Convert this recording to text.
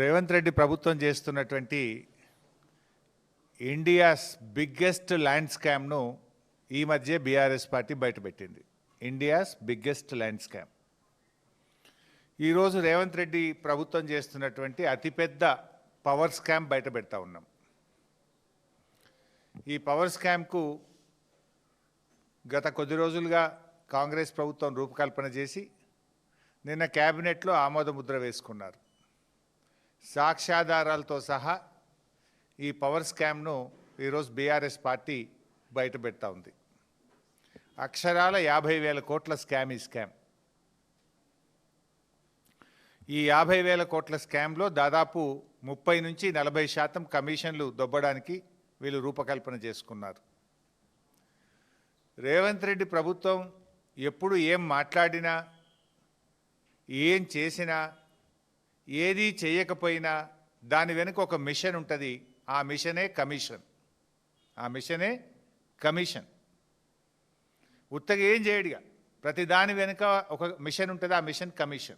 రేవంత్ రెడ్డి ప్రభుత్వం చేస్తున్నటువంటి India's biggest land స్కామ్ను ఈ మధ్య BRS party బయటపెట్టింది. India's biggest land scam. ఈరోజు రేవంత్ రెడ్డి ప్రభుత్వం చేస్తున్నటువంటి అతిపెద్ద పవర్ స్కామ్ బయట పెడతా ఉన్నాం. ఈ పవర్ స్కామ్కు గత కొద్ది రోజులుగా కాంగ్రెస్ ప్రభుత్వం రూపకల్పన చేసి నిన్న క్యాబినెట్లో ఆమోద ముద్ర వేసుకున్నారు. సాక్ష్యాధారాలతో సహా ఈ పవర్ స్కామ్ను ఈరోజు బీఆర్ఎస్ పార్టీ బయటపెడతా ఉంది. అక్షరాల యాభై వేల కోట్ల స్కామ్ ఈ స్కామ్. ఈ యాభై వేల కోట్ల స్కామ్లో దాదాపు ముప్పై నుంచి నలభై శాతం కమిషన్లు దొబ్బడానికి వీళ్ళు రూపకల్పన చేసుకున్నారు. రేవంత్ రెడ్డి ప్రభుత్వం ఎప్పుడు ఏం మాట్లాడినా ఏం చేసినా ఏది చేయకపోయినా దాని వెనుక ఒక మిషన్ ఉంటుంది. ఆ మిషనే కమిషన్. ఆ మిషనే కమిషన్. ఉత్తగా ఏం చేయడుగా? ప్రతి దాని వెనుక ఒక మిషన్ ఉంటుంది. ఆ మిషన్ కమిషన్.